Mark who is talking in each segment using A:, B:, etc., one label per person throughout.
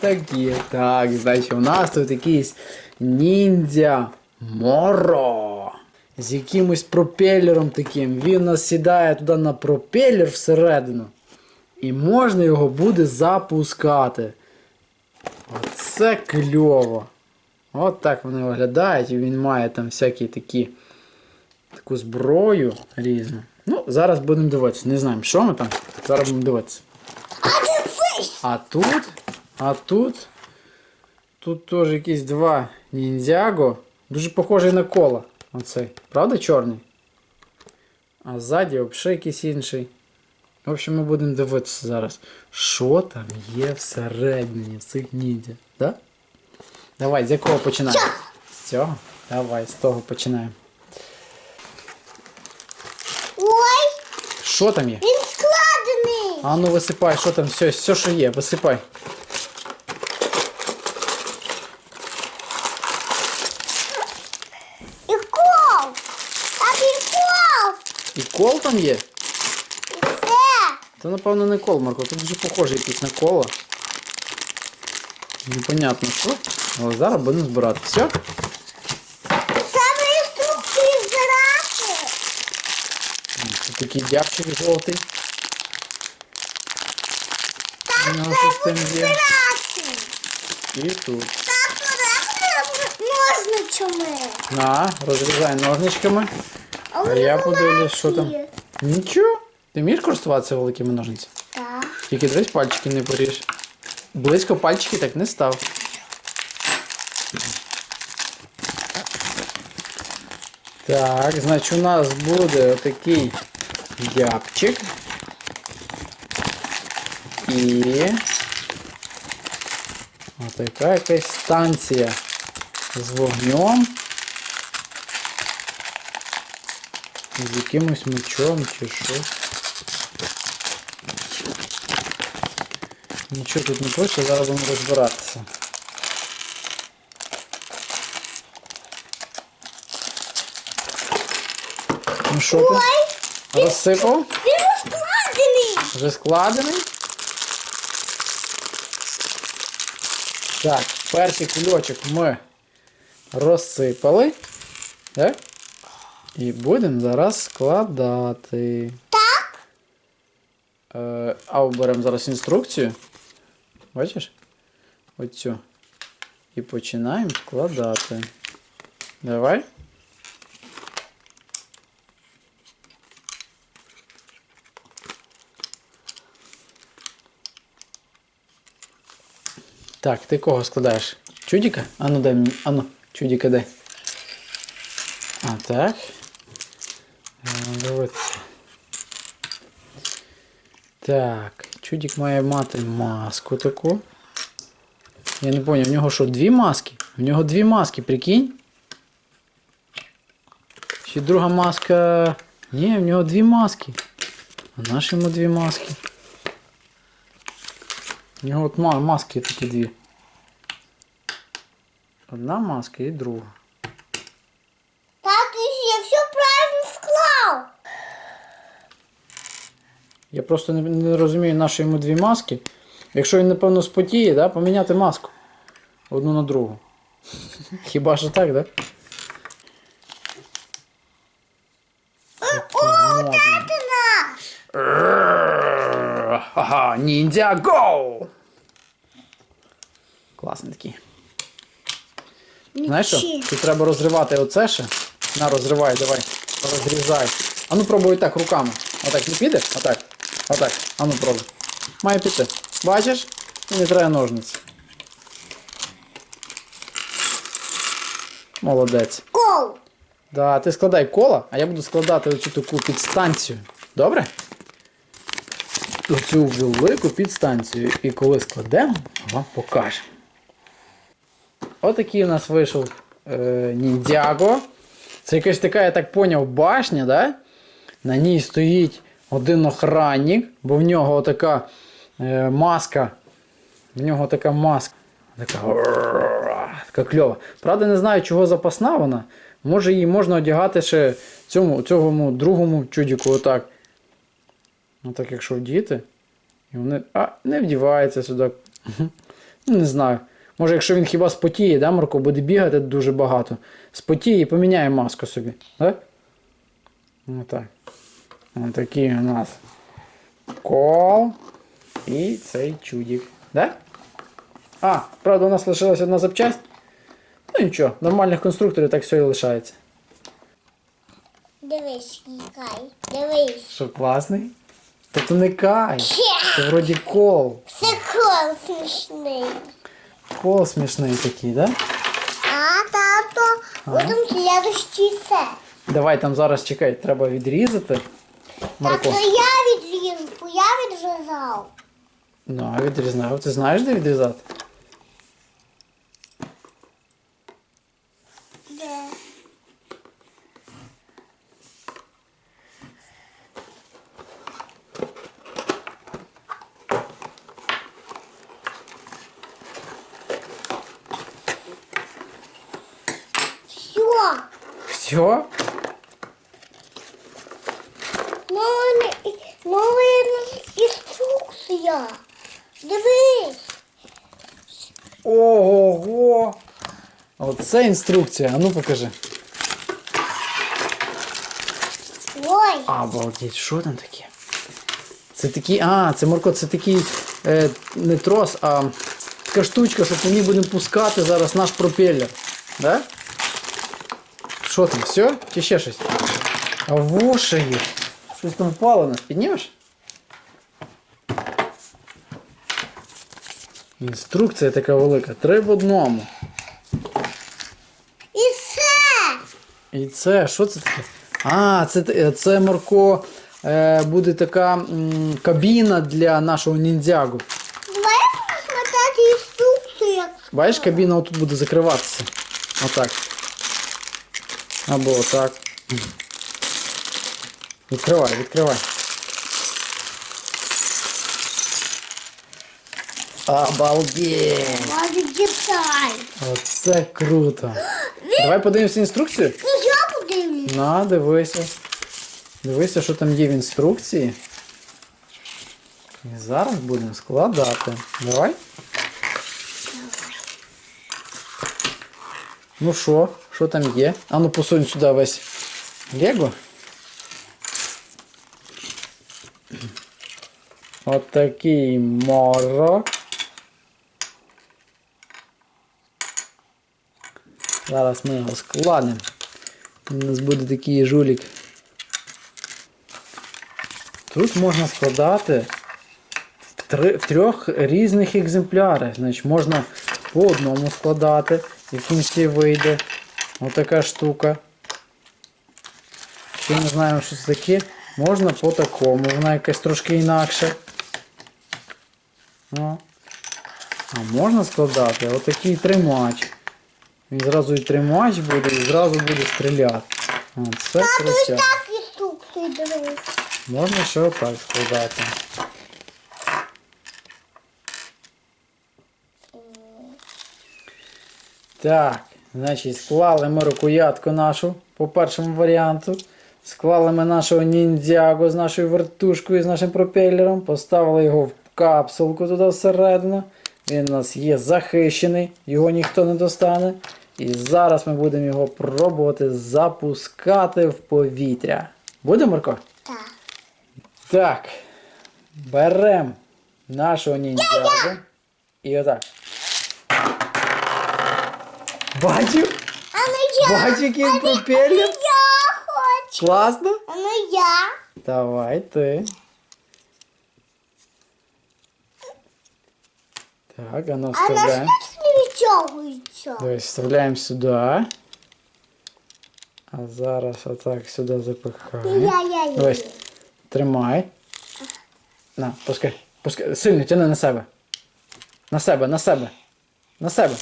A: такі. Так, значить, у нас тут якийсь ніндзя Моро. З якимось пропелером таким. Він нас сідає туди на пропелер всередину. І можна його буде запускати. Оце кльово. От так вони виглядають, і він має там всякі такі таку зброю різну. Ну, зараз будемо дивитися. Не знаємо, що ми там. Зараз будемо дивитися. А тут, а тут, тут теж якісь два ніндзяго. Дуже похожий на кола. Оцей. Правда чорний? А ззаді взагалі якийсь інший. В общем, ми будемо дивитися зараз, що там є всередині в цих ніндзя. Да? Давай, з якого починаємо? З цього? Давай, з того починаємо.
B: Ой,
A: Що там є?
B: він складений.
A: А ну висипай, що там, все, все, що є, висипай.
B: І кол. Там і кол.
A: І кол там є?
B: Все.
A: Це, напевно, не кол, Марко. Тут дуже похоже якийсь на коло. Непонятно що. Але зараз будемо збирати. Все?
B: Там інструкції збирати.
A: Тут такий дябчик жовтий.
B: Там
A: У нього
B: треба
A: щось там є.
B: збирати.
A: І тут.
B: Там треба ножничами.
A: На, розрізай ножничками.
B: А,
A: я подивлюсь, що там. Нічого. Ти вмієш користуватися великими ножницями?
B: Так.
A: Тільки дивись, пальчики не поріж. Близько пальчики так не став. Так, значить у нас буде отакий дябчик. І отака якась станція з вогнем. З якимось мечом чи щось. Нічого тут не пише, зараз будемо розбиратися. Ну що ти?
B: Ой,
A: Розсипав?
B: він складений.
A: Вже складений? Так, перший кульочок ми розсипали. Так? І будемо зараз складати.
B: Так.
A: Е, а беремо зараз інструкцію. Бачиш? Оцю. І починаємо складати. Давай. Так, ти кого складаєш? Чудіка? Ану дай мені. Ану, чудіка дай. А, так. Дивитися. Так, чудик має мати маску таку. Я не поняв, в нього що, дві маски? В нього дві маски, прикинь? Ще друга маска. Ні, в нього дві маски. А наші йому дві маски. В нього от маски такі дві. Одна маска і друга.
B: Тату, я все правильно склав.
A: Я просто не, не розумію, на що йому дві маски. Якщо він, напевно, спотіє, да, поміняти маску. Одну на другу. Хіба що так, да?
B: О, тато наш.
A: Ага, ніндзя гоу! Класний такий. Знаєш що? Тут треба розривати оце ще. На, розривай, давай. Розрізай. А ну пробуй так руками. Отак не піде? Отак. Отак. А ну пробуй. Має піти. Бачиш? І не треба ножниць. Молодець.
B: Кол.
A: Да, ти складай кола, а я буду складати оцю таку підстанцію. Добре? Оцю велику підстанцію. І коли складемо, вам покажемо. Отакий у нас вийшов е, ніндзяго. Це якась така, я так поняв, башня, да? На ній стоїть один охранник, бо в нього така е, маска. В нього така маска. Така, така кльова. Правда, не знаю, чого запасна вона. Може її можна одягати ще цьому, цьому другому чудіку отак. Отак, якщо вдіти. І вони. А, не вдівається сюди. Ну, Не знаю. Може, якщо він хіба спотіє, да, Марко, буде бігати дуже багато. Спотіє і поміняє маску собі. Так? Ну так. Ось такий у нас кол і цей чудик. Да? А, правда, у нас лишилась одна запчасть. Ну нічого, нормальних конструкторів так все і лишається.
B: Дивись, Кай. Дивись.
A: Що класний? Та то не кай. Це вроді кол.
B: Це кол смішний.
A: Кол смішний такий, да?
B: А тато, будемо следующий це.
A: Давай там зараз чекай, треба відрізати. Марко.
B: Тато, я відрізав, я відрізав.
A: Ну, а відрізняв. Ти знаєш, де відрізати?
B: Де? Все.
A: Все?
B: Дивись.
A: Ого! Оце інструкція. А ну покажи.
B: Ой.
A: Обалдеть, що там таке? Це такий. А, це Марко, це такий е, не трос, а така штучка, щоб ми будемо пускати зараз наш пропеллер. Да? Що там, все? Чи ще щось? А вуші є. Щось там впало нас. Піднімеш? Інструкція така велика. Три в одному.
B: І все.
A: І це, що це таке? А, це, це Марко. Е, буде така м, кабіна для нашого ніндзягу.
B: Давай посмотрети інструкцію.
A: Бачиш, кабіна отут буде закриватися. Отак. Або отак. Відкривай, відкривай. Обалдеть!
B: Надо деталь.
A: Оце круто. Давай подивимося інструкцію.
B: Ну я подивлюсь.
A: На, дивися. Дивися, що там є в інструкції. І зараз будемо складати. Давай. Ну що, що там є? А ну посунь сюди весь Лего. От такий морок. Зараз ми його складемо. У нас буде такий жулік. Тут можна складати в, трьох різних екземплярах. Значить, можна по одному складати, і в кінці вийде отака штука. Ще не знаємо, що це таке. Можна по такому, вона якась трошки інакша. А можна складати отакий тримач. Він зразу і тримач буде, і зразу буде стріляти.
B: Інструкцію дивись.
A: Можна ще отак складати. Так, значить, склали ми рукоятку нашу по першому варіанту. Склали ми нашого ніндзягу з нашою вертушкою, з нашим пропелером, поставили його в капсулку туди всередину. Він у нас є захищений, його ніхто не достане. І зараз ми будемо його пробувати запускати в повітря. Буде, Марко?
B: Так.
A: Так. Беремо нашого ніндзягу. І отак. Бачив?
B: А ну я.
A: Бачив, який він пропелер?
B: Я хочу.
A: Класно?
B: А ну я.
A: Давай ти. Так, а ну
B: А
A: вставляємо.
B: відтягується?
A: Давай вставляємо сюди. А зараз отак сюди запихаємо. Давай, тримай. На, пускай. Пускай. Сильно тяни на себе. На себе, на себе. На себе.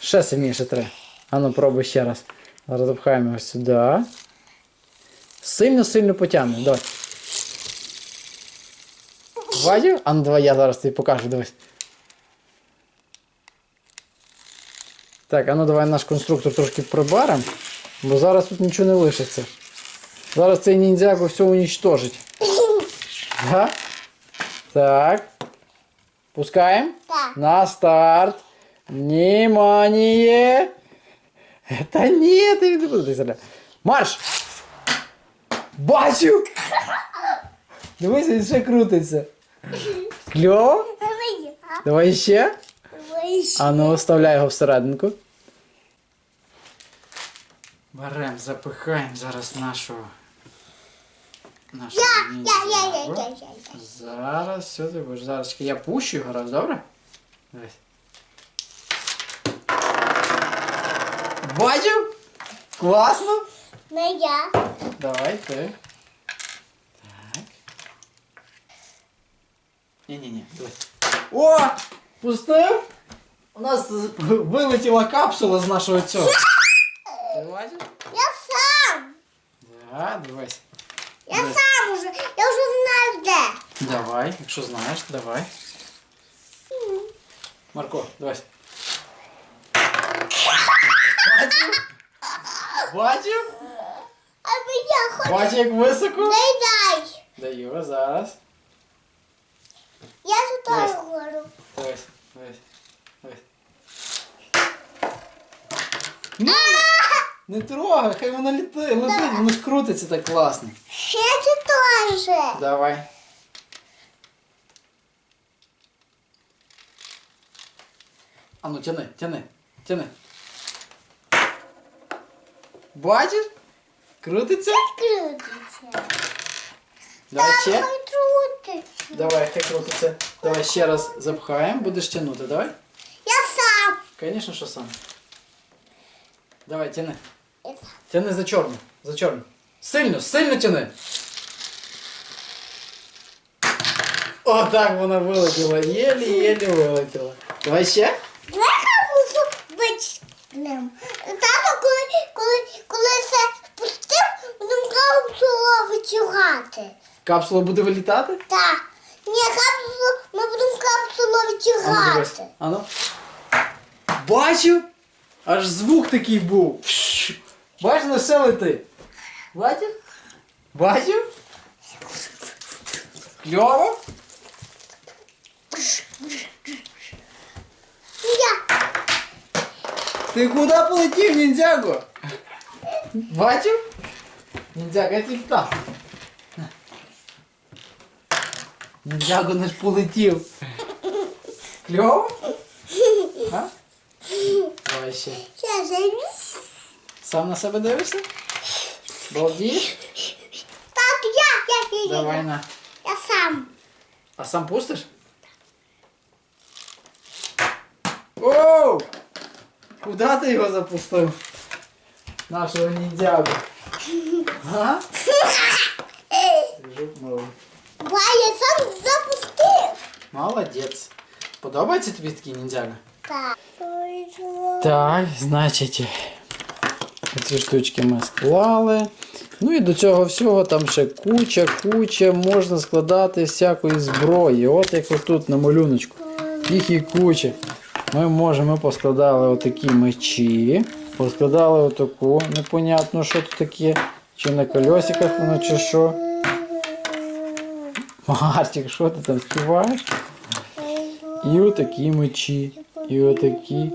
A: Ще сильніше треба. Ану, пробуй ще раз. Зараз запхаємо його сюди. Сильно-сильно потягнемо. Давай. Бачив? А ну давай я зараз тобі покажу, дивись. Так, а ну давай наш конструктор трошки прибаримо, бо зараз тут нічого не лишиться. Зараз цей ніндзяго все уничтожить. Да? Так. Пускаємо?
B: Так.
A: На старт. Внимание. Та ні, ти не будеш стріляти. Марш! Бачу! Дивись, він ще крутиться. Кльово?
B: Давай.
A: Давай ще.
B: Давай.
A: А ну, вставляй його всерединку. Берем, запихаємо зараз нашу. нашу
B: Я, я, я, я,
A: ніндзягу.
B: я, я, я.
A: Зараз все ти будеш. Зараз я пущу його раз, добре? Дивись. Бачив? Класно?
B: Не я.
A: Давай ти. Так. Ні-ні-ні, дивись. О! Пустив? У нас вилетіла капсула з нашого цього. Ти бачиш?
B: Я сам.
A: Так, дивись.
B: Я сам уже. Я вже знаю де.
A: Давай, якщо знаєш, давай. Марко, давай. Бачив? Бачив?
B: Аби я хочу.
A: Бачив, як високо?
B: Дай дай.
A: Даю зараз.
B: Я тут
A: Дивись. Дивись, дивись, дивись. Ну, не трогай, хай вона літає, летить, воно ж крутиться так класно.
B: Я тут теж.
A: Давай. А ну тяни, тяни, тяни. Бачиш? Крутиться?
B: Крутиться.
A: Давай ще.
B: Хай крутиться.
A: Давай, хай крутиться. Давай ще раз запхаємо, будеш тягнути, давай.
B: Я сам.
A: Звісно, що сам. Давай, тяни. Тяни за чорну, за чорну. Сильно, сильно тяни. О, так вона вилетіла. Єлі-єлі вилетіла. Давай ще.
B: Давай капусу вичнем. Тато, коли, коли, коли все спустив, будемо капсулу витягати.
A: Капсула буде вилітати?
B: Так. Ні, капсулу, ми будемо капсулу
A: А ну дивись.
B: витягати.
A: А ну. Бачив? Аж звук такий був. Бачиш, на все летить. Бачив? Бачив? Кльово?
B: Я.
A: Ти куди полетів, ніндзяго? Бачив? Ніндзяго, я тобі птах. Ніндзяго не ж полетів. Кльово? А? Давай ще.
B: Я завіс.
A: Сам на себе дивишся? Балдієш?
B: Тату, я, я, я, я,
A: Давай
B: я.
A: на.
B: Я сам.
A: А сам пустиш? Оу! Куди ти його запустив? Нашого ніндзягу. А? Жук малий.
B: Ба, я сам запустив.
A: Молодець. Подобається тобі такий ніндзяга?
B: Так.
A: Так, значить, ці штучки ми склали. Ну і до цього всього там ще куча, куча, можна складати всякої зброї. От як отут на малюночку. Їх і куча. Ми можемо, ми поскладали отакі мечі, поскладали отаку, непонятно, що тут таке, чи на колесиках воно, чи що. Мартик, що ти там співаєш? І отакі мечі, і отакі.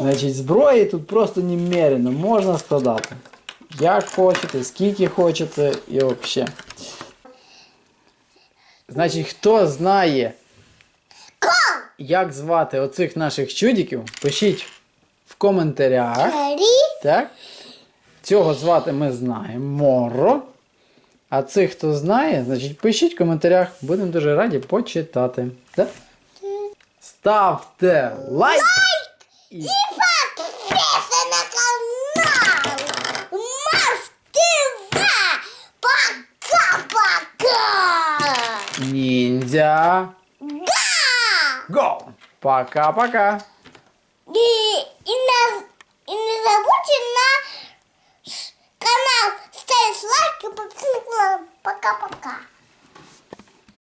A: Значить, зброї тут просто немерено, можна складати. Як хочете, скільки хочете і взагалі. Значить, хто знає, як звати оцих наших чудиків, пишіть в коментарях. Так? Цього звати ми знаємо Моро. А цих, хто знає, значить пишіть в коментарях. Будемо дуже раді почитати. Так? Ставте лайк! І
B: Підписуйся на канал. Маш ТВ. Пока-пока.
A: ніндзя.
B: Да.
A: Го! Пока-пока!
B: І,